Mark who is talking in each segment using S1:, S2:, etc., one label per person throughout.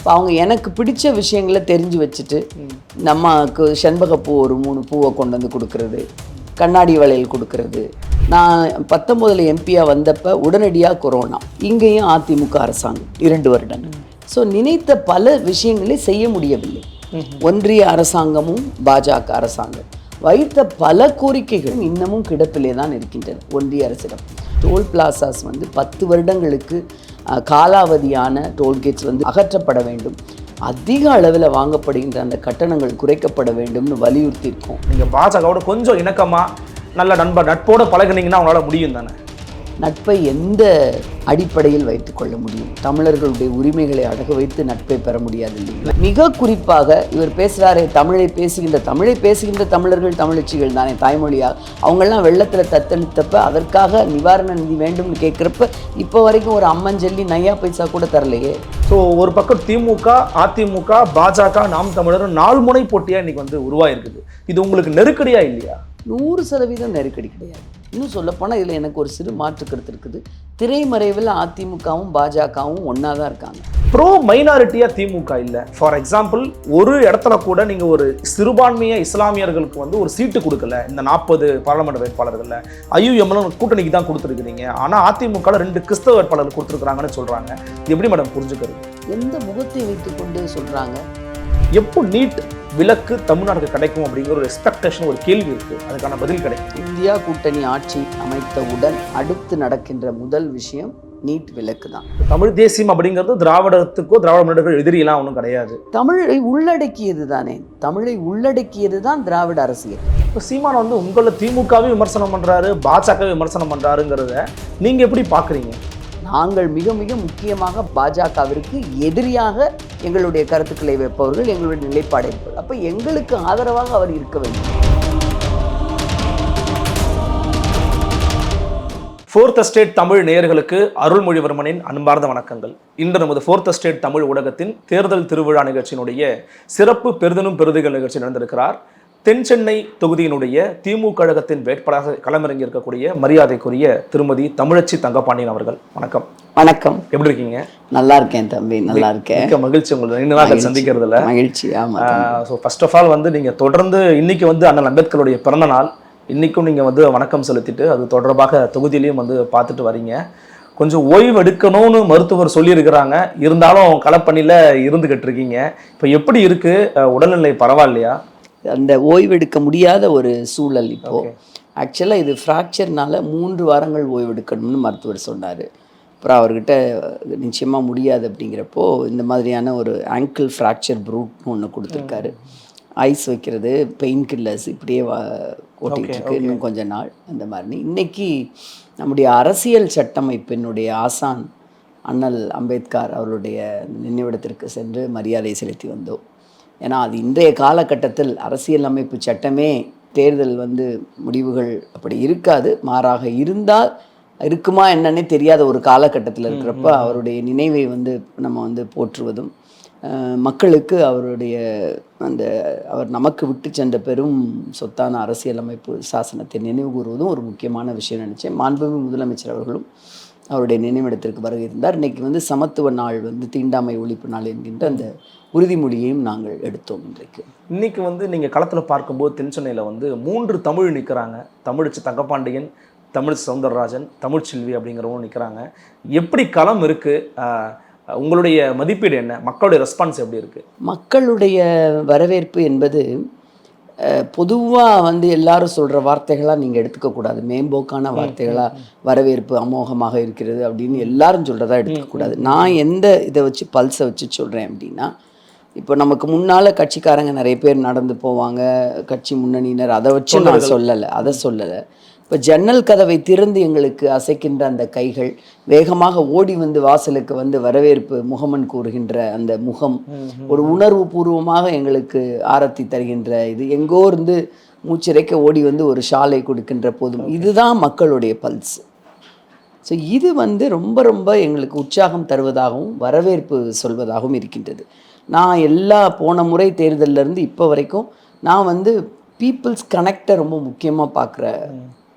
S1: இப்போ அவங்க எனக்கு பிடிச்ச விஷயங்களை தெரிஞ்சு வச்சுட்டு நமக்கு செண்பகப்பூ ஒரு மூணு பூவை கொண்டு வந்து கொடுக்கறது கண்ணாடி வளையல் கொடுக்கறது. நான் பத்தொம்போதில் எம்பியாக வந்தப்ப உடனடியாக கொரோனா இங்கேயும் அதிமுக அரசாங்கம் இரண்டு வருடங்கள் ஸோ நினைத்த பல விஷயங்களை செய்ய முடியவில்லை. ஒன்றிய அரசாங்கமும் பாஜக அரசாங்கம் வைத்த பல கோரிக்கைகள் இன்னமும் கிடப்பிலே தான் இருக்கின்றன. ஒன்றிய அரசிடம். டோல் பிளாசாஸ் வந்து பத்து வருடங்களுக்கு காலாவதியான டோல்கேட்ஸ் வந்து அகற்றப்பட வேண்டும். அதிக அளவில் வாங்கப்படுகின்ற அந்த கட்டணங்கள் குறைக்கப்பட வேண்டும்னு வலியுறுத்தியிருக்கோம்.
S2: நீங்கள் பாஜகவோட கொஞ்சம் இணக்கமாக நல்ல நண்பர் நட்போட பழகுனீங்கன்னா அவங்களால முடியும் தானே
S1: நட்பை எந்த அடிப்படையில் வைத்துக் கொள்ள முடியும்? தமிழர்களுடைய உரிமைகளை அடகு வைத்து நட்பை பெற முடியாது மிக குறிப்பாக இவர் பேசுகிறாரே தமிழை பேசுகின்ற தமிழை பேசுகின்ற தமிழர்கள் தமிழச்சிகள் தானே தாய்மொழியாக அவங்கெல்லாம் வெள்ளத்தில் தத்தளித்தப்ப அதற்காக நிவாரண நிதி வேண்டும்னு கேட்குறப்ப இப்போ வரைக்கும் ஒரு அம்மஞ்சொல்லி நையா பைசா கூட தரலையே.
S2: ஸோ ஒரு பக்கம் திமுக அதிமுக பாஜக நாம் தமிழர் நாலு முனை போட்டியாக இன்னைக்கு வந்து உருவாயிருக்குது. இது உங்களுக்கு நெருக்கடியா இல்லையா?
S1: நூறு சதவீதம் நெருக்கடி கிடையாது. இன்னும் சொல்லப்போனால் இதில் எனக்கு ஒரு சிறு மாற்று கருத்து இருக்குது. திரைமறைவில் அதிமுகவும் பாஜகவும் ஒன்றா தான் இருக்காங்க.
S2: ப்ரோ மைனாரிட்டியா திமுக இல்லை. ஃபார் எக்ஸாம்பிள் ஒரு இடத்துல கூட நீங்க ஒரு சிறுபான்மைய இஸ்லாமியர்களுக்கு வந்து ஒரு சீட்டு கொடுக்கல. இந்த நாற்பது பாராளுமன்ற வேட்பாளர்கள்ல ஐயுஎம்ல கூட்டணிக்கு தான் கொடுத்துருக்கீங்க ஆனா அதிமுக ரெண்டு கிறிஸ்தவ வேட்பாளர்கள் கொடுத்துருக்காங்கன்னு சொல்றாங்க. இது எப்படி மேடம் புரிஞ்சுக்கிறது?
S1: எந்த முகத்தை வைத்துக்கொண்டு சொல்கிறாங்க
S2: எப்போ நீட் விலக்கு தமிழ்நாட்டுக்கு கிடைக்கும் அப்படிங்கிற ஒரு எக்ஸ்பெக்டேஷன் ஒரு கேள்வி இருக்கு. அதுக்கான பதில் கிடைக்கும்.
S1: இந்தியா கூட்டணி ஆட்சி அமைத்தவுடன் அடுத்து நடக்கின்ற முதல் விஷயம் நீட் விலக்கு தான்.
S2: தமிழ் தேசியம் அப்படிங்கிறது திராவிடத்துக்கோ திராவிட முன்னேற்றங்கள் எதிரியெல்லாம் ஒன்றும் கிடையாது.
S1: தமிழை உள்ளடக்கியது தானே? தமிழை உள்ளடக்கியது தான் திராவிட அரசியல்.
S2: இப்போ சீமான் வந்து உங்களை திமுகவே விமர்சனம் பண்றாரு பாஜகவே விமர்சனம் பண்றாருங்கிறத நீங்க எப்படி பாக்குறீங்க?
S1: நாங்கள் மிக மிக முக்கியமாக பாஜகவிற்கு எதிரியாக எங்களுடைய கருத்துக்களை வைப்பவர்கள் எங்களுடைய நிலைப்பாடை அப்போ எங்களுக்கு ஆதரவாக அவர் இருக்க வேண்டும்.
S2: ஃபோர்த் ஸ்டேட் தமிழ் நேயர்களுக்கு அருள்மொழிவர்மனின் அன்பார்ந்த வணக்கங்கள். இன்று நமது ஃபோர்த் ஸ்டேட் தமிழ் ஊடகத்தின் தேர்தல் திருவிழா நிகழ்ச்சியினுடைய சிறப்பு பெருதனும் பெருதுகள் நிகழ்ச்சி நடந்திருக்கிறார். தென் சென்னை தொகுதியினுடைய திமுக கழகத்தின் வேட்பாளராக களமிறங்கி இருக்கக்கூடிய மரியாதைக்குரிய திருமதி தமிழச்சி தங்கபாண்டியன் அவர்கள். வணக்கம்.
S1: வணக்கம்.
S2: எப்படி இருக்கீங்க?
S1: நல்லா இருக்கேன் தம்பி நல்லா இருக்கேன்.
S2: மிக்க மகிழ்ச்சி உங்களை ரெண்டு நாட்கள் சந்திக்கிறதுல.
S1: மகிழ்ச்சி ஆமா
S2: ஸோ ஃபர்ஸ்ட் ஆஃப் ஆல் வந்து நீங்கள் தொடர்ந்து இன்னைக்கு வந்து அண்ணல் அம்பேத்கருடைய பிறந்த நாள். இன்னைக்கும் நீங்கள் வந்து வணக்கம் செலுத்திட்டு அது தொடர்பாக தொகுதியிலையும் வந்து பார்த்துட்டு வரீங்க. கொஞ்சம் ஓய்வு எடுக்கணும்னு மருத்துவர் சொல்லியிருக்கிறாங்க. இருந்தாலும் களப்பணியில் இருந்துகிட்டு இருக்கீங்க. இப்போ எப்படி இருக்கு? அஹ் உடல்நிலை பரவாயில்லையா?
S1: அந்த ஓய்வெடுக்க முடியாத ஒரு சூழல் இப்போ.
S2: Okay.
S1: ஆக்சுவலாக இது ஃப்ராக்சர்னால மூன்று வாரங்கள் ஓய்வெடுக்கணும்னு மருத்துவர் சொன்னார். அப்புறம் அவர்கிட்ட நிச்சயமாக முடியாது அப்படிங்கிறப்போ இந்த மாதிரியான ஒரு ஆங்கிள் ஃப்ராக்சர் ப்ரூட்னு ஒன்று கொடுத்துருக்காரு. ஐஸ் வைக்கிறது பெயின் கில்லர்ஸ் இப்படியே வா ஓட்டிகிட்டு இருக்கு இன்னும் கொஞ்ச நாள் அந்த மாதிரி. இன்னைக்கு நம்முடைய அரசியல் சட்டமைப்பினுடைய ஆசான் அண்ணல் அம்பேத்கர் அவருடைய நினைவிடத்திற்கு சென்று மரியாதை செலுத்தி வந்தோம். ஏன்னா அது இன்றைய காலகட்டத்தில் அரசியல் அமைப்பு சட்டமே தேர்தல் வந்து முடிவுகள் அப்படி இருக்காது. மாறாக இருந்தால் இருக்குமா என்னன்னே தெரியாத ஒரு காலகட்டத்தில் இருக்கிறப்ப அவருடைய நினைவை வந்து நம்ம வந்து போற்றுவதும் மக்களுக்கு அவருடைய அந்த அவர் நமக்கு விட்டு சென்ற பெரும் சொத்தான அரசியலமைப்பு சாசனத்தை நினைவு கூறுவதும் ஒரு முக்கியமான விஷயம் நினச்சேன். மாண்புமிகு முதலமைச்சர் அவர்களும் அவருடைய நினைவிடத்திற்கு வருகை இருந்தார் இன்னைக்கு வந்து சமத்துவ நாள் வந்து தீண்டாமை ஒழிப்பு நாள் என்கின்ற அந்த உறுதிமொழியையும் நாங்கள் எடுத்தோம் இன்றைக்கு.
S2: இன்னைக்கு வந்து நீங்கள் களத்தில் பார்க்கும்போது தென் சென்னையில் வந்து மூன்று தமிழ் நிற்கிறாங்க தமிழ்ச்சி தங்கப்பாண்டியன் தமிழ் சவுந்தரராஜன் தமிழ்ச்செல்வி அப்படிங்கிறவங்க நிற்கிறாங்க எப்படி களம் இருக்குது உங்களுடைய மதிப்பீடு என்ன? மக்களுடைய ரெஸ்பான்ஸ் எப்படி இருக்குது
S1: மக்களுடைய வரவேற்பு என்பது பொதுவாக வந்து எல்லாரும் சொல்கிற வார்த்தைகளாக நீங்கள் எடுத்துக்கக்கூடாது மேம்போக்கான வார்த்தைகளாக வரவேற்பு அமோகமாக இருக்கிறது அப்படின்னு எல்லாரும் சொல்கிறதா எடுத்துக்கக்கூடாது நான் எந்த இதை வச்சு பல்ஸை வச்சு சொல்கிறேன் அப்படின்னா இப்போ நமக்கு முன்னால் கட்சிக்காரங்க நிறைய பேர் நடந்து போவாங்க கட்சி முன்னணியினர். அதை வச்சு நான் சொல்லலை அதை சொல்லலை. இப்போ ஜன்னல் கதவை திறந்து எங்களுக்கு அசைக்கின்ற அந்த கைகள் வேகமாக ஓடி வந்து வாசலுக்கு வந்து வரவேற்பு முகமன் கூறுகின்ற அந்த முகம் ஒரு உணர்வு பூர்வமாக எங்களுக்கு ஆரத்தி தருகின்ற இது. எங்கோ இருந்து மூச்சிறைக்க ஓடி வந்து ஒரு ஷாலை கொடுக்கின்ற போதும் இதுதான் மக்களுடைய பல்ஸ். ஸோ இது வந்து ரொம்ப ரொம்ப எங்களுக்கு உற்சாகம் தருவதாகவும் வரவேற்பு சொல்வதாகவும் இருக்கின்றது. நான் எல்லா போன முறை தேர்தல்ல இருந்து இப்போ வரைக்கும் நான் வந்து பீப்புள்ஸ் கனெக்டை ரொம்ப முக்கியமாக பார்க்குற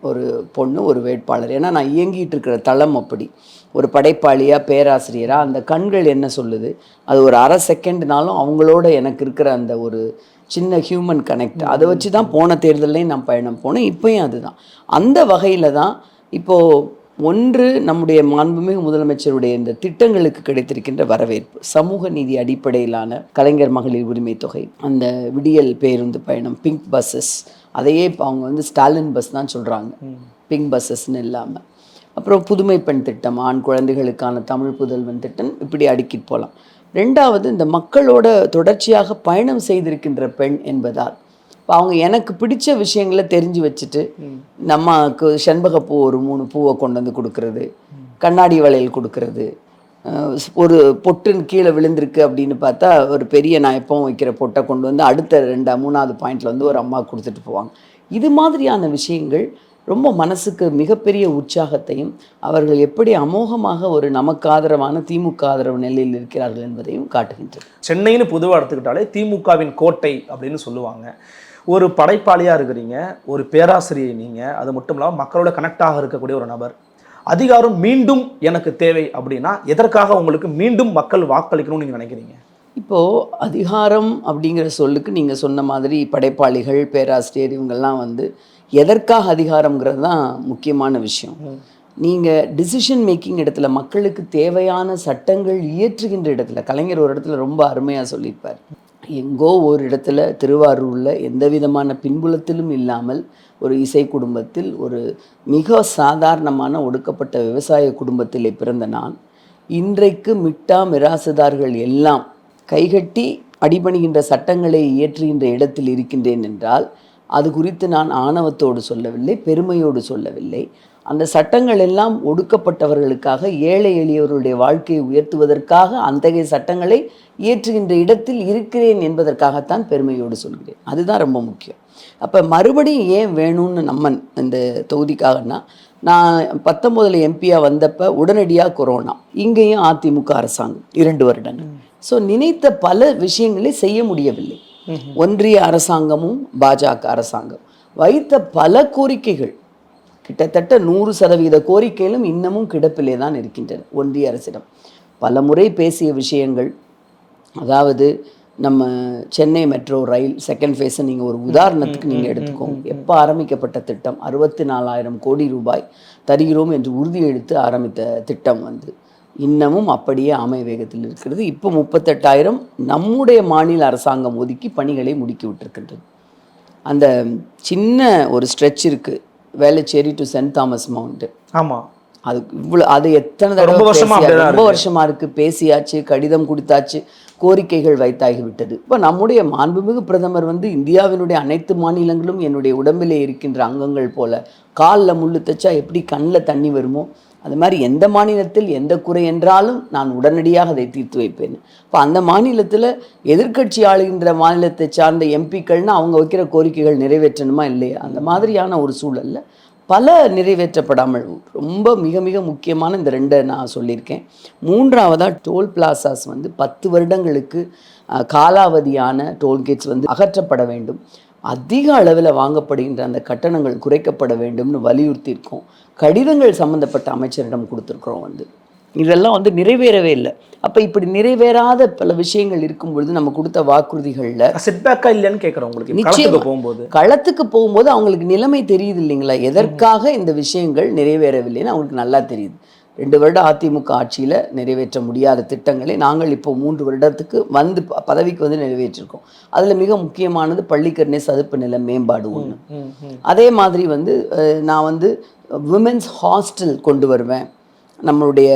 S1: ஒரு பொண்ணு ஒரு வேட்பாளர். ஏன்னா நான் இயங்கிட்டு இருக்கிற தளம் அப்படி. ஒரு படைப்பாளியாக பேராசிரியராக அந்த கண்கள் என்ன சொல்லுது? அது ஒரு அரை செகண்ட்னாலும் அவங்களோட எனக்கு இருக்கிற அந்த ஒரு சின்ன ஹியூமன் கனெக்ட் அதை வச்சு தான் போன தேர்தல்லையும் நான் பயணம் போனேன். இப்போயும் அதுதான். அந்த வகையில் தான் இப்போது ஒன்று நம்முடைய மாண்புமிகு முதலமைச்சருடைய இந்த திட்டங்களுக்கு கிடைத்திருக்கின்ற வரவேற்பு. சமூக நீதி அடிப்படையிலான கலைஞர் மகளிர் உரிமை தொகை அந்த விடியல் பேருந்து பயணம் பிங்க் பஸ்ஸஸ் அதையே இப்போ அவங்க வந்து ஸ்டாலின் பஸ் தான் சொல்கிறாங்க பிங்க் பஸ்ஸஸ்னு இல்லாமல் அப்புறம் புதுமை பெண் திட்டம் ஆண் குழந்தைகளுக்கான தமிழ் புதல்வன் திட்டம் இப்படி அடுக்கிட்டு போகலாம் ரெண்டாவது இந்த மக்களோட தொடர்ச்சியாக பயணம் செய்திருக்கின்ற பெண் என்பதால் இப்போ அவங்க எனக்கு பிடிச்ச விஷயங்களை தெரிஞ்சு வச்சுட்டு நமக்கு செண்பகப்பூ ஒரு மூணு பூவை கொண்டு வந்து கொடுக்கறது கண்ணாடி வளையல் கொடுக்கறது ஒரு பொட்டுன்னு கீழே விழுந்திருக்கு அப்படின்னு பார்த்தா ஒரு பெரிய நான் எப்பவும் வைக்கிற பொட்டை கொண்டு வந்து அடுத்த ரெண்டா மூணாவது பாயிண்ட்ல வந்து ஒரு அம்மா கொடுத்துட்டு போவாங்க. இது மாதிரியான விஷயங்கள் ரொம்ப மனசுக்கு மிகப்பெரிய உற்சாகத்தையும் அவர்கள் எப்படி அமோகமாக ஒரு நமக்கு ஆதரவான திமுக ஆதரவு நிலையில் இருக்கிறார்கள் என்பதையும் காட்டுகின்றது.
S2: சென்னைன்னு பொதுவாக எடுத்துக்கிட்டாலே திமுகவின் கோட்டை அப்படின்னு சொல்லுவாங்க. ஒரு படைப்பாளியாக இருக்கிறீங்க ஒரு பேராசிரியை நீங்கள் அது மட்டும் இல்லாமல் மக்களோட கனெக்டாக இருக்கக்கூடிய ஒரு நபர். அதிகாரம் மீண்டும் எனக்கு தேவை அப்படின்னா எதற்காக உங்களுக்கு மீண்டும் மக்கள் வாக்களிக்கணும்னு நீங்கள் நினைக்கிறீங்க?
S1: இப்போது அதிகாரம் அப்படிங்கிற சொல்லுக்கு நீங்கள் சொன்ன மாதிரி படைப்பாளிகள் பேராசிரியர் இவங்கெல்லாம் வந்து எதற்காக அதிகாரம்ங்கிறது தான் முக்கியமான விஷயம். நீங்கள் டிசிஷன் மேக்கிங் இடத்துல மக்களுக்கு தேவையான சட்டங்கள் இயற்றுகின்ற இடத்துல கலைஞர் ஒரு இடத்துல ரொம்ப அருமையாக சொல்லியிருப்பார். எங்கோ ஒரு இடத்துல திருவாரூரில் எந்த விதமான பின்புலத்திலும் இல்லாமல் ஒரு இசை குடும்பத்தில் ஒரு மிக சாதாரணமான ஒடுக்கப்பட்ட விவசாய குடும்பத்திலே பிறந்த நான். இன்றைக்கு மிட்டா மிராசுதார்கள் எல்லாம் கைகட்டி அடிபணிகின்ற சட்டங்களை இயற்றுகின்ற இடத்தில் இருக்கின்றேன் என்றால் அது குறித்து நான் ஆணவத்தோடு சொல்லவில்லை பெருமையோடு சொல்லவில்லை. அந்த சட்டங்கள் எல்லாம் ஒடுக்கப்பட்டவர்களுக்காக ஏழை எளியவர்களுடைய வாழ்க்கையை உயர்த்துவதற்காக அத்தகைய சட்டங்களை இயற்றுகின்ற இடத்தில் இருக்கிறேன் என்பதற்காகத்தான் பெருமையோடு சொல்கிறேன். அதுதான் ரொம்ப முக்கியம். அப்போ மறுபடியும் ஏன் வேணும்னு நம்ம இந்த தொகுதிக்காகனா நான் பத்தொம்போதில் எம்பியாக வந்தப்ப உடனடியாக கொரோனா இங்கேயும் அதிமுக அரசாங்கம் இரண்டு வருடங்கள். ஸோ நினைத்த பல விஷயங்களை செய்ய முடியவில்லை. ஒன்றிய அரசாங்கமும் பாஜக அரசாங்கம் வைத்த பல கோரிக்கைகள் கிட்டத்தட்ட நூறு சதவீத கோரிக்கைகளும் இன்னமும் கிடப்பிலே தான் இருக்கின்றன ஒன்றிய அரசிடம். பல முறை பேசிய விஷயங்கள் அதாவது நம்ம சென்னை மெட்ரோ ரயில் செகண்ட் ஃபேஸை நீங்கள் ஒரு உதாரணத்துக்கு நீங்கள் எடுத்துக்கோங்க. எப்போ ஆரம்பிக்கப்பட்ட திட்டம்? அறுபத்தி நாலாயிரம் கோடி ரூபாய் தருகிறோம் என்று உறுதியெடுத்து ஆரம்பித்த திட்டம் வந்து இன்னமும் அப்படியே ஆமை வேகத்தில் இருக்கிறது. இப்போ முப்பத்தெட்டாயிரம் நம்முடைய மாநில அரசாங்கம் ஒதுக்கி பணிகளை முடுக்கி விட்டிருக்கின்றது. அந்த சின்ன ஒரு ஸ்ட்ரெச் இருக்குது வேளச்சேரி டு சென்ட் தாமஸ் மவுண்ட்
S2: ஆமாம்
S1: அது இவ்வளோ அது எத்தனை தடவை
S2: ரொம்ப வருஷமா
S1: இருக்கு. பேசியாச்சு கடிதம் கொடுத்தாச்சு. கோரிக்கைகள் வைத்தாகி விட்டது இப்போ நம்முடைய மாண்புமிகு பிரதமர் வந்து இந்தியாவினுடைய அனைத்து மாநிலங்களும் என்னுடைய உடம்பிலே இருக்கின்ற அங்கங்கள் போல காலில் முள்ளு தைச்சா எப்படி கண்ணில் தண்ணி வருமோ அது மாதிரி எந்த மாநிலத்தில் எந்த குறை என்றாலும் நான் உடனடியாக அதை தீர்த்து வைப்பேன். இப்போ அந்த மாநிலத்தில் எதிர்கட்சி ஆளுகின்ற மாநிலத்தை சார்ந்த எம்பிக்கள்னால் அவங்க வைக்கிற கோரிக்கைகள் நிறைவேற்றணுமா இல்லையா? அந்த மாதிரியான ஒரு சூழல்ல பல நிறைவேற்றப்படாமல் ரொம்ப மிக மிக முக்கியமான இந்த ரெண்டை நான் சொல்லியிருக்கேன். மூன்றாவதாக டோல் பிளாசாஸ் வந்து பத்து வருடங்களுக்கு காலாவதியான டோல்கேட்ஸ் வந்து அகற்றப்பட வேண்டும். அதிக அளவில் வாங்கப்படுகின்ற அந்த கட்டணங்கள் குறைக்கப்பட வேண்டும்னு வலியுறுத்தியிருக்கோம். கடிதங்கள் சம்மந்தப்பட்ட அமைச்சரிடம் கொடுத்துருக்குறோம் வந்து. இதெல்லாம் வந்து நிறைவேறவே இல்லை. அப்போ இப்படி நிறைவேறாத பல விஷயங்கள் இருக்கும் பொழுது நம்ம கொடுத்த வாக்குறுதிகளில்
S2: செட்பேக்கா இல்லைன்னு கேட்குறேன் உங்களுக்கு.
S1: நிச்சயமா.
S2: போகும்போது.
S1: களத்துக்கு போகும்போது அவங்களுக்கு நிலைமை தெரியுது இல்லைங்களா? எதற்காக இந்த விஷயங்கள் நிறைவேறவில்லைன்னு அவங்களுக்கு நல்லா தெரியுது. ரெண்டு வருடம் அதிமுக ஆட்சியில் நிறைவேற்ற முடியாத திட்டங்களை நாங்கள் இப்போ மூன்று வருடத்துக்கு வந்து பதவிக்கு வந்து நிறைவேற்றிருக்கோம். அதில் மிக முக்கியமானது பள்ளிக்கரணை சதுப்பு நில மேம்பாடு ஒன்று. அதே மாதிரி வந்து நான் வந்து விமென்ஸ் ஹாஸ்டல் கொண்டு வருவேன். நம்மளுடைய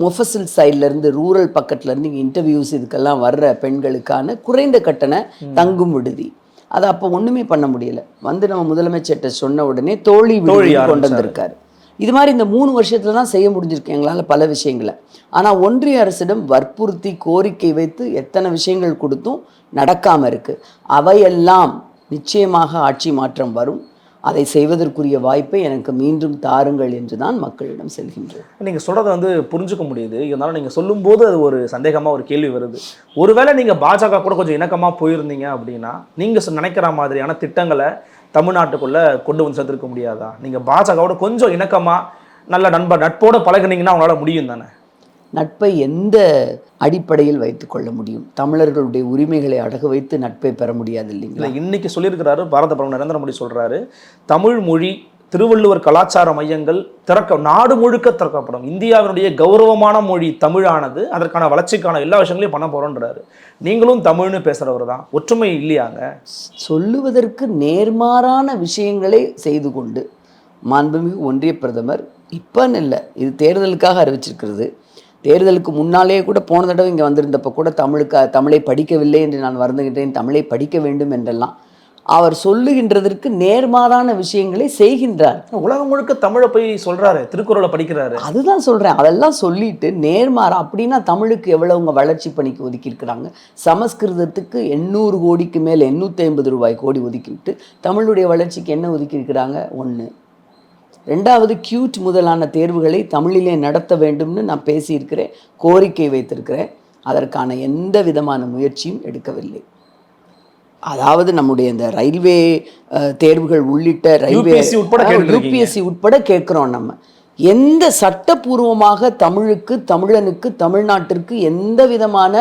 S1: மொஃபசில் சைட்லேருந்து ரூரல் பக்கத்துலேருந்து இங்கே இன்டர்வியூஸ் இதுக்கெல்லாம் வர்ற பெண்களுக்கான குறைந்த கட்டண தங்கும் விடுதி. அதை அப்போ ஒன்றுமே பண்ண முடியல. வந்து நம்ம முதலமைச்சர்கிட்ட சொன்ன உடனே தோழி விடுதி கொண்டு. வந்திருக்காரு இது மாதிரி இந்த மூணு வருஷத்துல தான் செய்ய முடிஞ்சிருக்கு எங்களால் பல விஷயங்களை. ஆனால் ஒன்றிய அரசிடம் வற்புறுத்தி கோரிக்கை வைத்து எத்தனை விஷயங்கள் கொடுத்தும் நடக்காமல் இருக்கு. அவையெல்லாம் நிச்சயமாக ஆட்சி மாற்றம் வரும். அதை செய்வதற்குரிய வாய்ப்பை எனக்கு மீண்டும் தாருங்கள் என்று தான் மக்களிடம் செல்கின்றது
S2: நீங்கள் சொல்கிறத வந்து புரிஞ்சுக்க முடியுது. இருந்தாலும் நீங்கள் சொல்லும்போது அது ஒரு சந்தேகமாக ஒரு கேள்வி வருது. ஒருவேளை நீங்கள் பாஜக கூட கொஞ்சம் இணக்கமாக போயிருந்தீங்க அப்படின்னா நீங்கள் சொ- நினைக்கிற மாதிரியான திட்டங்களை தமிழ்நாட்டுக்குள்ளே கொண்டு வந்து சேர்த்துருக்க முடியாதா? நீங்கள் பாஜகவோட கொஞ்சம் இணக்கமாக நல்ல நண்பர் நட்போடு பழகுனீங்கன்னா அவங்களால முடியும் தானே?
S1: நட்பை எந்த அடிப்படையில் வைத்துக்கொள்ள முடியும்? தமிழர்களுடைய உரிமைகளை அடகு வைத்து நட்பை பெற முடியாது இல்லைங்களா?
S2: இல்லை இன்னைக்கு சொல்லியிருக்கிறாரு பாரத பிரதமர் நரேந்திர மோடி சொல்றாரு தமிழ் மொழி திருவள்ளுவர் கலாச்சார மையங்கள் திறக்க நாடு முழுக்க திறக்கப்படும். இந்தியாவினுடைய கௌரவமான மொழி தமிழானது அதற்கான வளர்ச்சிக்கான எல்லா விஷயங்களையும் பண்ண போறோன்றாரு. நீங்களும் தமிழ்னு பேசுறவர் தான். ஒற்றுமை இல்லையாங்க?
S1: சொல்லுவதற்கு நேர்மாறான விஷயங்களை செய்து கொண்டு மாண்புமிகு ஒன்றிய பிரதமர் இப்போன்னு இல்லை இது தேர்தலுக்காக அறிவிச்சிருக்கிறது. தேர்தலுக்கு முன்னாலே கூட போன தடவை இங்கே வந்திருந்தப்போ கூட தமிழுக்கு தமிழை படிக்கவில்லை என்று நான் வருந்துகின்றேன் தமிழை படிக்க வேண்டும் என்றெல்லாம். அவர் சொல்லுகின்றதற்கு நேர்மாறான விஷயங்களை செய்கின்றார்.
S2: உலகம் முழுக்க தமிழை போய் சொல்றாரு திருக்குறளை படிக்கிறாரு.
S1: அதுதான் சொல்கிறேன் அதெல்லாம் சொல்லிட்டு நேர்மாறா அப்படின்னா தமிழுக்கு எவ்வளவுங்க வளர்ச்சி பணிக்கு ஒதுக்கியிருக்கிறாங்க? சமஸ்கிருதத்துக்கு எண்ணூறு கோடிக்கு மேலே எண்ணூற்றி ஐம்பது ரூபாய் கோடி ஒதுக்கிவிட்டு தமிழுடைய வளர்ச்சிக்கு என்ன ஒதுக்கியிருக்கிறாங்க? ஒன்று ரெண்டாவது கியூட் முதலான தேர்வுகளை தமிழிலே நடத்த வேண்டும்னு நான் பேசியிருக்கிறேன் கோரிக்கை வைத்திருக்கிறேன். அதற்கான எந்த விதமான முயற்சியும் எடுக்கவில்லை. அதாவது நம்முடைய இந்த ரயில்வே தேர்வுகள் உள்ளிட்ட ரயில்வே. யூபிஎஸ்சி உட்பட கேட்குறோம் நம்ம. எந்த சட்டபூர்வமாக தமிழுக்கு தமிழனுக்கு தமிழ்நாட்டிற்கு எந்த விதமான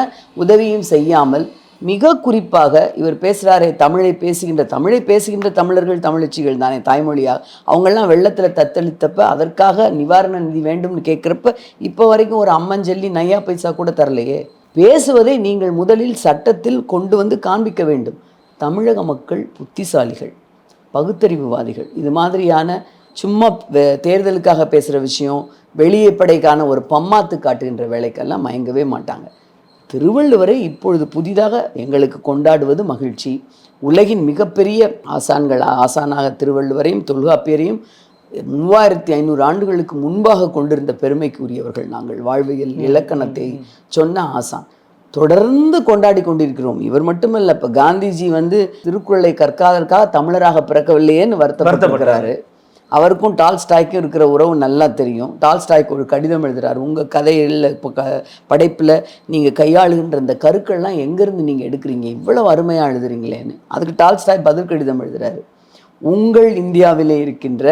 S1: உதவியும் செய்யாமல் மிக குறிப்பாக இவர் பேசுகிறாரே தமிழை பேசுகின்ற தமிழை பேசுகின்ற தமிழர்கள் தமிழச்சிகள் தானே தாய்மொழியாக அவங்கெல்லாம் வெள்ளத்தில் தத்தளித்தப்ப அதற்காக நிவாரண நிதி வேண்டும்னு கேட்குறப்ப இப்போ வரைக்கும் ஒரு அம்மஞ்சல்லி நையா பைசா கூட தரலையே. பேசுவதை நீங்கள் முதலில் சட்டத்தில் கொண்டு வந்து காண்பிக்க வேண்டும். தமிழக மக்கள் புத்திசாலிகள் பகுத்தறிவுவாதிகள். இது மாதிரியான சும்மா தேர்தலுக்காக பேசுகிற விஷயம் வெளியே படைக்கான ஒரு பம்மாத்து காட்டுகின்ற வேலைக்கெல்லாம் மயங்கவே மாட்டாங்க. திருவள்ளுவரை இப்பொழுது புதிதாக எங்களுக்கு கொண்டாடுவது மகிழ்ச்சி. உலகின் மிகப்பெரிய ஆசான்கள் ஆசானாக திருவள்ளுவரையும் தொல்காப்பியரையும் மூவாயிரத்தி ஐநூறு ஆண்டுகளுக்கு முன்பாக கொண்டிருந்த பெருமைக்கு உரியவர்கள் நாங்கள். வாழ்வியல் இலக்கணத்தை சொன்ன ஆசான். தொடர்ந்து கொண்டாடி கொண்டிருக்கிறோம். இவர் மட்டுமல்ல இப்ப காந்திஜி வந்து திருக்குறளை கற்காதற்காக தமிழராக பிறக்கவில்லையேன்னு வருத்தப்பட்டிருக்கிறாரு. அவருக்கும் டால்ஸ்டாய்க்கும் இருக்கிற உறவு நல்லா தெரியும். டால்ஸ்டாய்க்கு ஒரு கடிதம் எழுதுகிறார் உங்கள் கதையில் இப்போ க படைப்பில் நீங்கள் கையாளுகின்ற இந்த கருக்கள்லாம் எங்கேருந்து நீங்கள் எடுக்கிறீங்க? இவ்வளோ அருமையாக எழுதுறீங்களேன்னு. அதுக்கு டால்ஸ்டாய் பதில் கடிதம் எழுதுகிறாரு உங்கள் இந்தியாவிலே இருக்கின்ற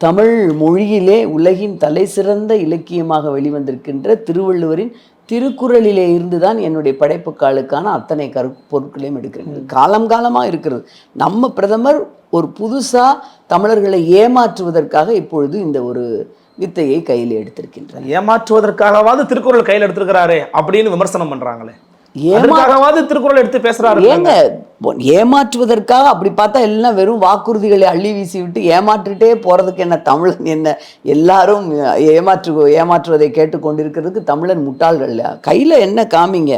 S1: தமிழ் மொழியிலே உலகின் தலை சிறந்த இலக்கியமாக வெளிவந்திருக்கின்ற திருவள்ளுவரின் திருக்குறளிலே இருந்துதான் என்னுடைய படைப்புக்காலுக்கான அத்தனை கரு பொருட்களையும் எடுக்கிறேன் காலம் காலமாக இருக்கிறது. நம்ம பிரதமர் ஒரு புதுசாக தமிழர்களை ஏமாற்றுவதற்காக இப்பொழுது இந்த ஒரு வித்தையை கையில் எடுத்திருக்கின்றார்.
S2: ஏமாற்றுவதற்காகவாவது திருக்குறள் கையில் எடுத்திருக்கிறாரே அப்படின்னு விமர்சனம் பண்றாங்களே.
S1: ஏமா
S2: அதற்காகவாவது திருக்குறள் எடுத்து பேசுறாரு
S1: ஏங்க ஏமாற்றுவதற்காக அப்படி பார்த்தா எல்லாம் வெறும் வாக்குறுதிகளை அள்ளி வீசி விட்டு ஏமாற்றிட்டே போறதுக்கு என்ன தமிழன் என்ன? எல்லாரும் ஏமாற்று ஏமாற்றுவதை கேட்டுக்கொண்டிருக்கிறதுக்கு தமிழன் முட்டாள்கள் கையில் என்ன காமிங்க?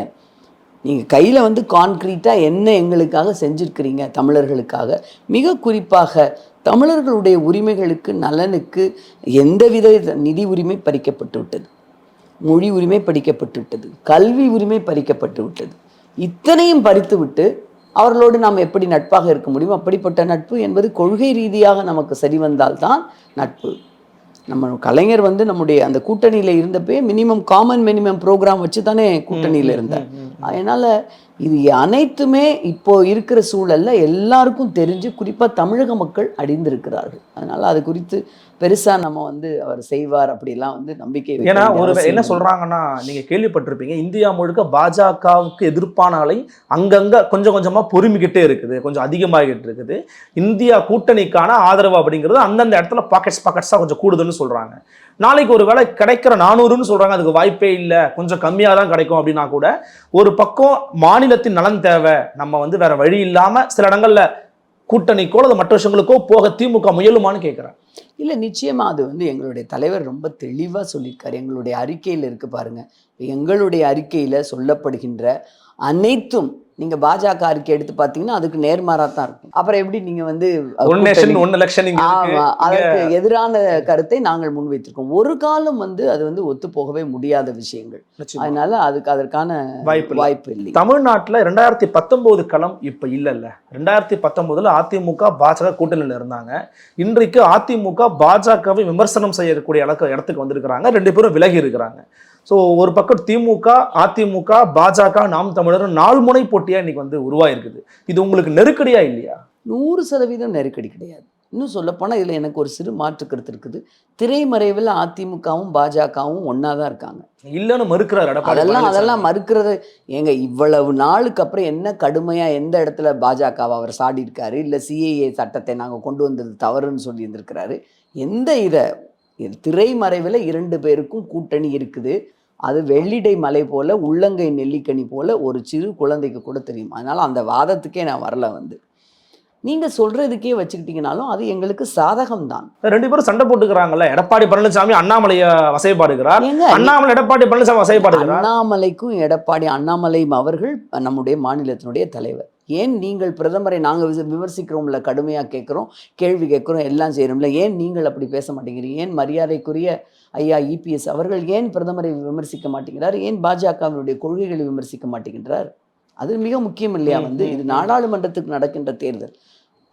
S1: நீங்கள் கையில் வந்து கான்க்ரீட்டாக என்ன எங்களுக்காக செஞ்சிருக்கிறீங்க தமிழர்களுக்காக? மிக குறிப்பாக தமிழர்களுடைய உரிமைகளுக்கு நலனுக்கு எந்தவித நிதி உரிமை பறிக்கப்பட்டு விட்டது? மொழி உரிமை பறிக்கப்பட்டு விட்டது கல்வி உரிமை பறிக்கப்பட்டு விட்டது இத்தனையும் பறித்துவிட்டு அவர்களோடு நாம் எப்படி நட்பாக இருக்க முடியும்? அப்படிப்பட்ட நட்பு என்பது கொள்கை ரீதியாக நமக்கு சரி வந்தால்தான் நட்பு. நம்ம கலைஞர் வந்து நம்முடைய அந்த கூட்டணியில் இருந்தப்பே மினிமம் காமன் மினிமம் ப்ரோக்ராம் வச்சு தானே கூட்டணியில் இருந்தார். அதனால் இது அனைத்துமே இப்போ இருக்கிற சூழல்ல எல்லாருக்கும் தெரிஞ்சு குறிப்பாக தமிழக மக்கள் அடிந்திருக்கிறார்கள் அதனால் அது குறித்து பெருசா நம்ம வந்து அவர் செய்வார் அப்படிலாம் வந்து நம்பிக்கை
S2: ஏன்னா ஒரு என்ன
S1: இல்லை.
S2: சொல்றாங்கன்னா நீங்க கேள்விப்பட்டிருப்பீங்க இந்தியா முழுக்க பாஜகவுக்கு எதிர்ப்பான அலை அங்கங்க கொஞ்சம் கொஞ்சமா பொறுமிக்கிட்டே இருக்குது கொஞ்சம் அதிகமாகிட்டு இருக்குது. இந்தியா கூட்டணிக்கான ஆதரவு அப்படிங்கிறது அந்தந்த இடத்துல பாக்கெட்ஸ் பாக்கெட்ஸா கொஞ்சம் கூடுதல்னு சொல்றாங்க. நாளைக்கு ஒரு வேளை கிடைக்கிற நானூறுன்னு சொல்றாங்க அதுக்கு வாய்ப்பே இல்லை. கொஞ்சம் கம்மியாக தான் கிடைக்கும் அப்படின்னா கூட ஒரு பக்கம் மாநிலத்தின் நலன் தேவை நம்ம வந்து வேற வழி இல்லாம சில இடங்கள்ல கூட்டணிக்கோ அல்லது மற்ற விஷயங்களுக்கோ போக திமுக முயலுமான்னு கேட்குறேன்
S1: இல்லை நிச்சயமாக அது வந்து எங்களுடைய தலைவர் ரொம்ப தெளிவாக சொல்லியிருக்காரு. எங்களுடைய அறிக்கையில் இருக்கு பாருங்கள் எங்களுடைய அறிக்கையில் சொல்லப்படுகின்ற அனைத்தும் நீங்க பாஜக அறிக்கை எடுத்து பார்த்தீங்கன்னா அதுக்கு நேர்மாறா தான் இருக்கும். அப்புறம் எப்படி நீங்க வந்து அதற்கு எதிரான கருத்தை நாங்கள் முன்வைத்திருக்கோம். ஒரு காலம் வந்து அது வந்து ஒத்து போகவே முடியாத விஷயங்கள். அதனால அதுக்கு அதற்கான
S2: வாய்ப்பு.
S1: வாய்ப்பு இல்லை.
S2: தமிழ்நாட்டுல ரெண்டாயிரத்தி பத்தொன்பது களம் இப்ப இல்லல்ல. ரெண்டாயிரத்தி பத்தொன்பதுல அதிமுக பாஜக கூட்டணியில் இருந்தாங்க. இன்றைக்கு அதிமுக பாஜகவை விமர்சனம் செய்யக்கூடிய இடத்துக்கு வந்திருக்கிறாங்க. ரெண்டு பேரும் விலகி இருக்கிறாங்க. ஸோ ஒரு பக்கம் திமுக அதிமுக பாஜக நாம் தமிழர் நாலு முனை போட்டியா இன்னைக்கு வந்து உருவாயிருக்குது. இது உங்களுக்கு நெருக்கடியா இல்லையா?
S1: நூறு சதவீதம் நெருக்கடி கிடையாது. இன்னும் சொல்லப்போனால் இதில் எனக்கு ஒரு சிறு மாற்று கருத்து இருக்குது. திரைமறைவில் அதிமுகவும் பாஜகவும் ஒன்றா தான் இருக்காங்க.
S2: இல்லைன்னு மறுக்கிறார்
S1: அதெல்லாம். அதெல்லாம் மறுக்கிறது ஏங்க இவ்வளவு நாளுக்கு அப்புறம் என்ன கடுமையாக எந்த இடத்துல பாஜகவை அவர் சாடி இருக்காரு இல்லை சிஏஏ சட்டத்தை நாங்கள் கொண்டு வந்தது தவறுன்னு சொல்லி இருந்திருக்கிறாரு. எந்த இது திரைமறைவில் இரண்டு பேருக்கும் கூட்டணி இருக்குது. அது வெள்ளிடை மலை போல உள்ளங்கை நெல்லிக்கனி போல ஒரு சிறு குழந்தைக்கு கூட தெரியும். அதனால் அந்த வாதத்துக்கே நான் வரல வந்து. நீங்கள் சொல்கிறதுக்கே வச்சுக்கிட்டீங்கனாலும் அது எங்களுக்கு சாதகம் தான்
S2: ரெண்டு பேரும் சண்டை போட்டுக்கிறாங்கல்ல. எடப்பாடி பழனிசாமி அண்ணாமலைய வசைப்பாடுகிறார் அண்ணாமலை எடப்பாடி பழனிசாமி வசைப்பாடுகிறார்
S1: அண்ணாமலைக்கும் எடப்பாடி அண்ணாமலையும் அவர்கள் நம்முடைய மாநிலத்தினுடைய தலைவர். ஏன் நீங்கள் பிரதமரை நாங்கள் விமர்சிக்கிறோம்ல கடுமையாக கேட்குறோம் கேள்வி கேட்குறோம் எல்லாம் செய்கிறோம்ல ஏன் நீங்கள் அப்படி பேச மாட்டேங்கிறீங்க? ஏன் மரியாதைக்குரிய ஐயா இபிஎஸ் அவர்கள் ஏன் பிரதமரை விமர்சிக்க மாட்டேங்கிறார்? ஏன் பாஜகவினுடைய கொள்கைகளை விமர்சிக்க மாட்டேங்கிறார்? அது மிக முக்கியம் இல்லையா? வந்து இது. நாடாளுமன்றத்துக்கு நடக்கின்ற தேர்தல்.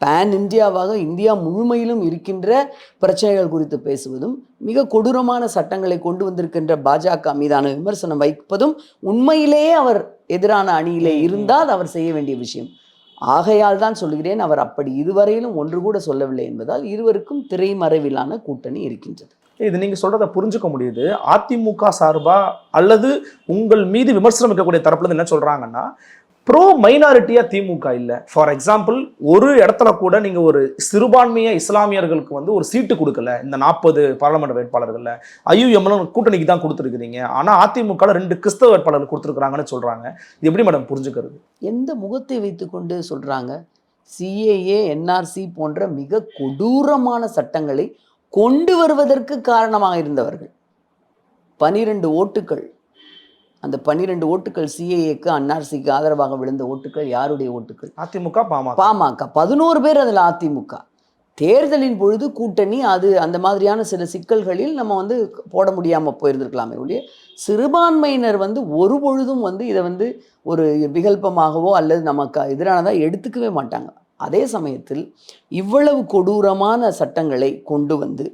S1: பேன் இந்தியாவாக இந்தியா முழுமையிலும் இருக்கின்ற பிரச்சனைகள் குறித்து பேசுவதும் மிக கொடூரமான சட்டங்களை கொண்டு வந்திருக்கின்ற பாஜக மீதான விமர்சனம் வைப்பதும் உண்மையிலேயே அவர் எதிரான அணியிலே. இருந்தால் அவர் செய்ய வேண்டிய விஷயம். ஆகையால் தான் சொல்கிறேன் அவர் அப்படி இதுவரையிலும் ஒன்று கூட சொல்லவில்லை என்பதால் இருவருக்கும் திரைமறைவிலான கூட்டணி இருக்கின்றது.
S2: இது நீங்க சொல்றத புரிஞ்சுக்க முடியுது. அதிமுக சார்பா அல்லது உங்கள் மீது விமர்சனம் வைக்கக்கூடிய தரப்புல என்ன சொல்றாங்கன்னா ப்ரோ மைனாரிட்டியாக திமுக இல்லை. ஃபார் எக்ஸாம்பிள் ஒரு இடத்துல கூட நீங்கள் ஒரு சிறுபான்மைய இஸ்லாமியர்களுக்கு வந்து ஒரு சீட்டு கொடுக்கல இந்த நாற்பது பாராளுமன்ற வேட்பாளர்கள்ல. ஐயுஎம்எல் கூட்டணிக்கு தான் கொடுத்துருக்குறீங்க. ஆனால் அதிமுக ரெண்டு கிறிஸ்தவ வேட்பாளர்கள் கொடுத்துருக்காங்கன்னு சொல்கிறாங்க இது எப்படி மேடம் புரிஞ்சுக்கிறது?
S1: எந்த முகத்தை வைத்துக்கொண்டு சொல்கிறாங்க சிஏஏ என்ஆர்சி போன்ற மிக கொடூரமான சட்டங்களை கொண்டு வருவதற்கு காரணமாக இருந்தவர்கள். பனிரெண்டு ஓட்டுக்கள் அந்த பன்னிரெண்டு ஓட்டுக்கள் சிஏஏக்கு என்ஆர்சிக்கு ஆதரவாக விழுந்த ஓட்டுக்கள் யாருடைய ஓட்டுக்கள்
S2: அதிமுக பாமக.
S1: பதினோரு பேர் அதில் அதிமுக. தேர்தலின் பொழுது கூட்டணி அது அந்த மாதிரியான சில சிக்கல்களில் நம்ம வந்து போட முடியாமல் போயிருந்திருக்கலாமே ஒழிய சிறுபான்மையினர் வந்து ஒரு பொழுதும் வந்து இதை வந்து ஒரு விகல்பமாகவோ அல்லது நமக்கு எதிரானதாக எடுத்துக்கவே மாட்டாங்க. அதே சமயத்தில் இவ்வளவு கொடூரமான சட்டங்களை கொண்டு வந்து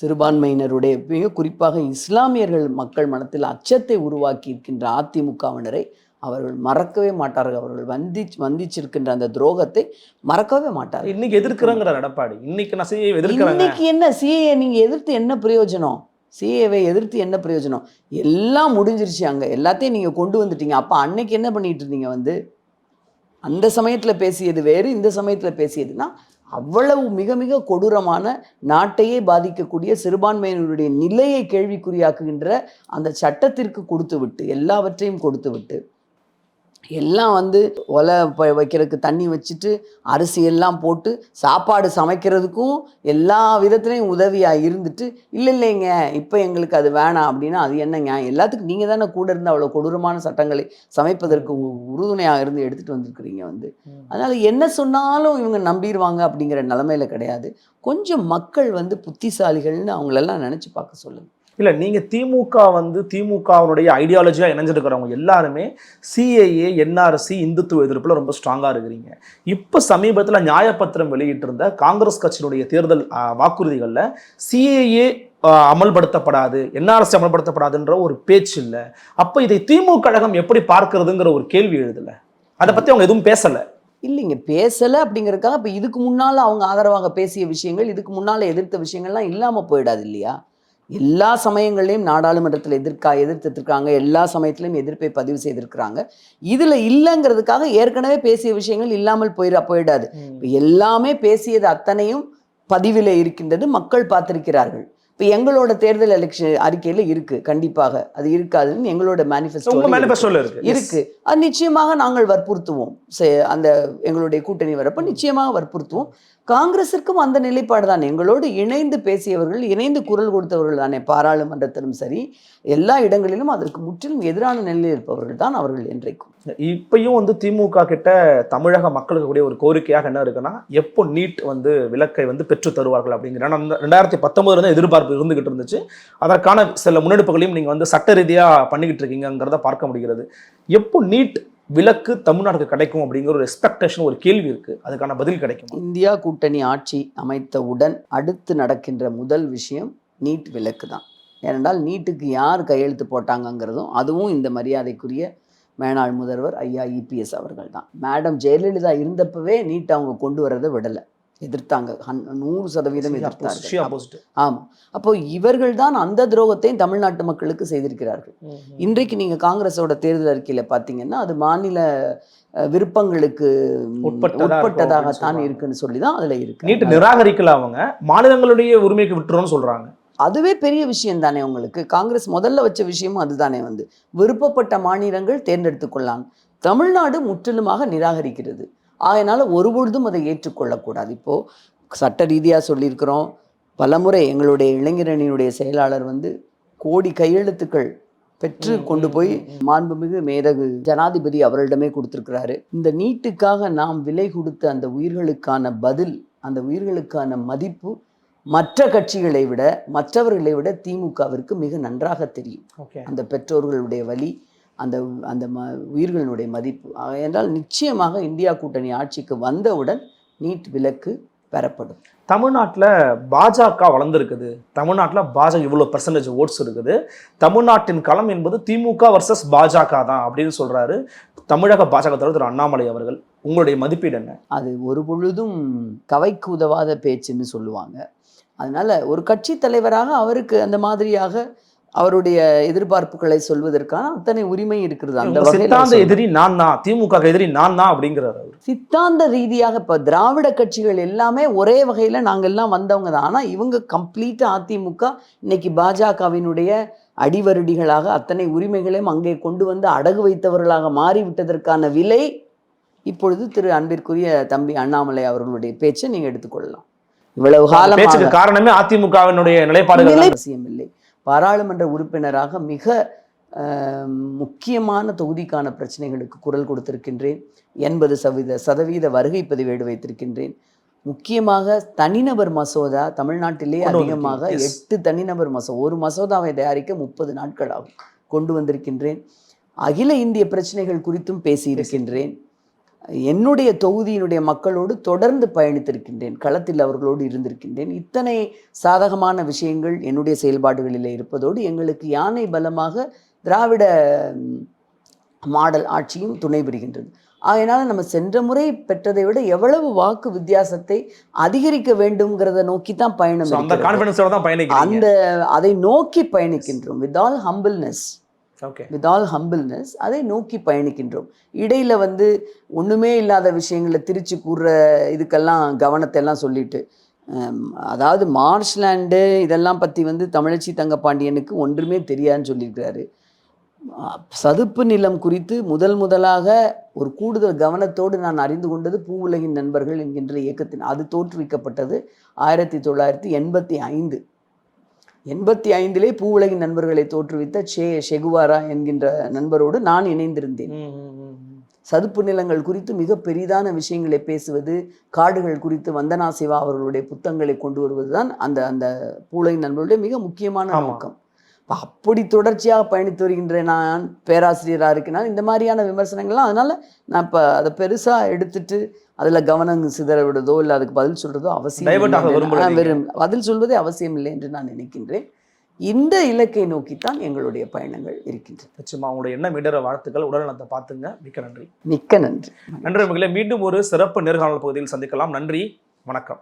S1: சிறுபான்மையினருடைய மிக குறிப்பாக இஸ்லாமியர்கள் மக்கள் மனத்தில் அச்சத்தை உருவாக்கி இருக்கின்ற அதிமுகவினரை அவர்கள் மறக்கவே மாட்டார்கள். அவர்கள் வந்தி வந்திச்சிருக்கின்ற அந்த துரோகத்தை மறக்கவே மாட்டார்கள்.
S2: இன்னைக்கு எதிர்க்கிறங்கிற எடப்பாடி இன்னைக்கு நான் செய்ய எதிர்க்கிறாங்க.
S1: இன்னைக்கு என்ன சிஏ நீங்க எதிர்த்து என்ன பிரயோஜனம்? சிஏவை எதிர்த்து என்ன பிரயோஜனம்? எல்லாம் முடிஞ்சிருச்சு அங்க. எல்லாத்தையும் நீங்க கொண்டு வந்துட்டீங்க. அப்ப அன்னைக்கு என்ன பண்ணிட்டு இருந்தீங்க வந்து? அந்த சமயத்துல பேசியது வேறு இந்த சமயத்துல பேசியதுன்னா அவ்வளவு மிக மிக கொடூரமான நாட்டையே பாதிக்கக்கூடிய சிறுபான்மையினருடைய நிலையை கேள்விக்குறியாக்குகின்ற அந்த சட்டத்திற்கு கொடுத்து விட்டு எல்லாவற்றையும் கொடுத்து விட்டு எல்லாம் வந்து ஒலை வைக்கிறதுக்கு தண்ணி வச்சுட்டு அரிசி எல்லாம் போட்டு சாப்பாடு சமைக்கிறதுக்கும் எல்லா விதத்துலையும் உதவியாக இருந்துட்டு இல்லை இல்லைங்க இப்போ எங்களுக்கு அது வேணாம் அப்படின்னா அது என்னங்க எல்லாத்துக்கும் நீங்கள் தானே கூட இருந்து அவ்வளோ கொடூரமான சட்டங்களை சமைப்பதற்கு உ- உறுதுணையாக இருந்து எடுத்துகிட்டு வந்திருக்கிறீங்க வந்து. அதனால் என்ன சொன்னாலும் இவங்க நம்பிடுவாங்க அப்படிங்கிற நிலமையில கிடையாது. கொஞ்சம் மக்கள் வந்து புத்திசாலிகள்னு அவங்களெல்லாம் நினச்சி பார்க்க சொல்லுங்க.
S2: இல்லை நீங்கள் திமுக வந்து திமுகவினுடைய ஐடியாலஜியாக இணைஞ்சிருக்கிறவங்க எல்லாருமே சிஏஏ என்ஆர்சி இந்துத்துவ எதிர்ப்பில் ரொம்ப ஸ்ட்ராங்காக இருக்கிறீங்க. இப்போ சமீபத்தில் நியாயப்பத்திரம் வெளியிட்டிருந்த காங்கிரஸ் கட்சியினுடைய தேர்தல் வாக்குறுதிகளில் சிஏஏ அமல்படுத்தப்படாது என்ஆர்சி அமல்படுத்தப்படாதுன்ற ஒரு பேச்சு இல்லை. அப்போ இதை திமுக கழகம் எப்படி பார்க்கிறதுங்கிற ஒரு கேள்வி எழுதலை. அதை பற்றி அவங்க எதுவும் பேசலை.
S1: இல்லைங்க பேசலை அப்படிங்கிறதுக்காக இப்போ இதுக்கு முன்னால் அவங்க ஆதரவாக பேசிய விஷயங்கள் இதுக்கு முன்னால் எதிர்த்த விஷயங்கள்லாம் இல்லாமல் போயிடாது இல்லையா? எல்லா சமயங்களையும் நாடாளுமன்றத்தில் எதிர்க்கா எதிர்த்துருக்காங்க. எல்லா சமயத்திலையும் எதிர்ப்பை பதிவு செய்திருக்கிறாங்க. இதில் இல்லைங்கிறதுக்காக ஏற்கனவே பேசிய விஷயங்கள் இல்லாமல் போயிட போயிடாது. எல்லாமே பேசியது அத்தனையும் பதிவில் இருக்கின்றது மக்கள் பார்த்திருக்கிறார்கள். இப்போ எங்களோட தேர்தல் எலெக்ஷன் அறிக்கையில் இருக்கு கண்டிப்பாக. அது இருக்காதுன்னு எங்களோட மேனிஃபெஸ்டோ
S2: இருக்கு.
S1: அது நிச்சயமாக நாங்கள் வற்புறுத்துவோம். அந்த எங்களுடைய கூட்டணி வரப்ப நிச்சயமாக வற்புறுத்துவோம். காங்கிரசிற்கும் அந்த நிலைப்பாடு தான். எங்களோடு இணைந்து பேசியவர்கள் இணைந்து குரல் கொடுத்தவர்கள் தானே. பாராளுமன்றத்திலும் சரி எல்லா இடங்களிலும் அதற்கு முற்றிலும் எதிரான நிலையில் இருப்பவர்கள் தான் அவர்கள் என்றைக்கும்.
S2: இப்பயும் வந்து திமுக கிட்ட தமிழக மக்களுக்கு கூடிய ஒரு கோரிக்கையாக என்ன இருக்குன்னா எப்போ நீட் வந்து விலக்கை வந்து பெற்று தருவார்கள் அப்படிங்கிற அந்த ரெண்டாயிரத்தி பத்தொன்பதுல இருந்து எதிர்பார்ப்பு இருந்துகிட்டு இருந்துச்சு. அதற்கான சில முன்னெடுப்புகளையும் நீங்க வந்து சட்ட ரீதியாக பண்ணிக்கிட்டு இருக்கீங்கிறத பார்க்க முடிகிறது. எப்போ நீட் விலக்கு தமிழ்நாட்டுக்கு கிடைக்கும் அப்படிங்கிற ஒரு எக்ஸ்பெக்டேஷன் ஒரு கேள்வி இருக்கு. அதுக்கான பதில் கிடைக்கும்?
S1: இந்தியா கூட்டணி ஆட்சி அமைத்தவுடன் அடுத்து நடக்கின்ற முதல் விஷயம் நீட் விலக்கு தான். ஏனென்றால் நீட்டுக்கு யார் கையெழுத்து போட்டாங்கங்கிறதும் அதுவும் இந்த மரியாதைக்குரிய மேனாள் முதல்வர் ஐயா இபிஎஸ் அவர்கள் தான். மேடம் ஜெயலலிதா இருந்தப்பவே நீட் அவங்க கொண்டு வரதை விடலை. எதிர்த்தாங்க. நூறு சதவீதம் எதிர்த்தார்கள். ஆமாம் அப்போ இவர்கள் தான் அந்த துரோகத்தையும் தமிழ்நாட்டு மக்களுக்கு செய்திருக்கிறார்கள். இன்றைக்கு நீங்க காங்கிரஸோட தேர்தல் அறிக்கையில பாத்தீங்கன்னா அது மாநில விருப்பங்களுக்கு உட்பட்டதாகத்தான் இருக்குன்னு சொல்லி தான் அதுல இருக்கு.
S2: நீட் நிராகரிக்கல அவங்க. மாநிலங்களுடைய உரிமைக்கு விட்டுருன்னு சொல்றாங்க.
S1: அதுவே பெரிய விஷயம் தானே உங்களுக்கு. காங்கிரஸ் முதல்ல வச்ச விஷயமும் அதுதானே வந்து. விருப்பப்பட்ட மாநிலங்கள் தேர்ந்தெடுத்துக் கொள்ளலாம் தமிழ்நாடு முற்றிலுமாக நிராகரிக்கிறது. அதனால ஒருபொழுதும் அதை ஏற்றுக்கொள்ளக்கூடாது. இப்போ சட்ட ரீதியா சொல்லியிருக்கிறோம் பலமுறை எங்களுடைய இளைஞரணியினுடைய செயலாளர் வந்து கோடி கையெழுத்துக்கள் பெற்று கொண்டு போய். மாண்புமிகு மேதகு ஜனாதிபதி அவரிடமே கொடுத்திருக்கிறாரு. இந்த நீட்டுக்காக நாம் விலை கொடுத்த அந்த உயிர்களுக்கான பதில் அந்த உயிர்களுக்கான மதிப்பு மற்ற கட்சிகளை விட மற்றவர்களை விட திமுகவிற்கு மிக நன்றாக தெரியும்.
S2: ஓகே.
S1: அந்த பெற்றோர்களுடைய வலி அந்த அந்த ம உயிர்களினுடைய மதிப்பு. என்றால் நிச்சயமாக இந்தியா கூட்டணி ஆட்சிக்கு வந்தவுடன் நீட் விலக்கு பெறப்படும்.
S2: தமிழ்நாட்டுல பாஜக வளர்ந்துருக்குது. தமிழ்நாட்டுல பாஜக இவ்வளவு பெர்சன்டேஜ் ஓட்ஸ் இருக்குது. தமிழ்நாட்டின் களம் என்பது திமுக வர்சஸ் பாஜக தான் அப்படின்னு சொல்றாரு தமிழக பாஜக தலைவர் திரு அண்ணாமலை அவர்கள். உங்களுடைய மதிப்பீடு என்ன?
S1: அது ஒரு பொழுதும் கவைக்கு உதவாத பேச்சுன்னு சொல்லுவாங்க. அதனால ஒரு கட்சி தலைவராக அவருக்கு அந்த மாதிரியாக அவருடைய எதிர்பார்ப்புகளை சொல்வதற்கான அத்தனை உரிமை இருக்கிறது அந்த
S2: சித்தாந்த. எதிரி நான் தான் திமுக எதிரி நான் தான் அப்படிங்கிறாரு
S1: சித்தாந்த ரீதியாக இப்போ திராவிட கட்சிகள் எல்லாமே ஒரே வகையில் நாங்கள் எல்லாம் வந்தவங்க தான் ஆனால் இவங்க கம்ப்ளீட்டாக அதிமுக இன்னைக்கு பாஜகவினுடைய அடிவருடிகளாக அத்தனை உரிமைகளையும் அங்கே கொண்டு வந்து அடகு வைத்தவர்களாக மாறிவிட்டதற்கான விலை இப்பொழுது திரு அன்பிற்குரிய தம்பி அண்ணாமலை அவர்களுடைய பேச்சை நீங்க எடுத்துக்கொள்ளலாம் இவ்வளவு காலமாக
S2: காரணமே அதிமுகவினுடைய நிலைப்பாடுகள்.
S1: அவசியம் இல்லை பாராளுமன்ற உறுப்பினராக மிக முக்கியமான தொகுதிக்கான பிரச்சனைகளுக்கு குரல் கொடுத்திருக்கின்றேன். எண்பது சதவீத சதவீத வருகை பதிவேடு வைத்திருக்கின்றேன். முக்கியமாக தனிநபர் மசோதா தமிழ்நாட்டிலே அதிகமாக. எட்டு தனிநபர் மசோ ஒரு மசோதாவை தயாரிக்க முப்பது நாட்கள் ஆகும். கொண்டு வந்திருக்கின்றேன். அகில இந்திய பிரச்சனைகள் குறித்தும் பேசியிருக்கின்றேன். என்னுடைய தொகுதியினுடைய மக்களோடு தொடர்ந்து பயணித்திருக்கின்றேன் களத்தில் அவர்களோடு இருந்திருக்கின்றேன். இத்தனை சாதகமான விஷயங்கள் என்னுடைய செயல்பாடுகளிலே இருப்பதோடு எங்களுக்கு யானை பலமாக திராவிட மாடல் ஆட்சியும் துணை புரிகின்றது. அதனால் நம்ம சென்ற முறை பெற்றதை விட எவ்வளவு வாக்கு வித்தியாசத்தை அதிகரிக்க வேண்டும்ங்கிறத நோக்கி தான் பயணம்
S2: அந்த
S1: அதை நோக்கி பயணிக்கின்றோம். With all humbleness with all humbleness அதை நோக்கி பயணிக்கின்றோம். இடையில வந்து ஒண்ணுமே இல்லாத விஷயங்களை திருச்சி கூறுற இதுக்கெல்லாம் கவனத்தை எல்லாம் சொல்லிட்டு அதாவது மார்ஷ்லாண்டு இதெல்லாம் பத்தி வந்து தமிழச்சி தங்கப்பாண்டியனுக்கு ஒன்றுமே தெரியாதுன்னு சொல்லியிருக்கிறாரு. சதுப்பு நிலம் குறித்து முதல் முதலாக ஒரு கூடுதல் கவனத்தோடு நான் அறிந்து கொண்டது பூவுலகின் நண்பர்கள் என்கின்ற இயக்கத்தின் அது தோற்றுவிக்கப்பட்டது ஆயிரத்தி தொள்ளாயிரத்தி எண்பத்தி ஐந்து. எண்பத்தி ஐந்திலே பூவுலகின் நண்பர்களை தோற்றுவித்த ஷே ஷெகுவாரா என்கின்ற நண்பரோடு நான் இணைந்திருந்தேன். சதுப்பு நிலங்கள் குறித்து மிக பெரிதான விஷயங்களை பேசுவது காடுகள் குறித்து வந்தனா சிவா அவர்களுடைய புத்தகங்களை கொண்டு வருவதுதான் அந்த அந்த பூவுலகின் நண்பர்களுடைய மிக முக்கியமான. நோக்கம். அப்ப அப்படி தொடர்ச்சியாக பயணித்து வருகின்ற நான் பேராசிரியராக இருக்கேன் இந்த மாதிரியான விமர்சனங்கள்லாம் அதனால நான் இப்போ அதை பெருசா எடுத்துட்டு அதுல கவனம் சிதற விடுறதோ இல்லை அதுக்கு பதில் சொல்றதோ அவசியம் விரும்- பதில் சொல்வதே அவசியம் இல்லை என்று நான் நினைக்கின்றேன். இந்த இலக்கை நோக்கித்தான் எங்களுடைய பயணங்கள் இருக்கின்றன.
S2: நிச்சயமா உங்களுடைய எண்ணம் இடர வாழ்த்துக்கள் உடல்நலத்தை பார்த்துங்க. மிக்க நன்றி.
S1: மிக்க நன்றி.
S2: நன்றி. மீண்டும் ஒரு சிறப்பு நேர்காணல் பகுதியில் சந்திக்கலாம். நன்றி. வணக்கம்.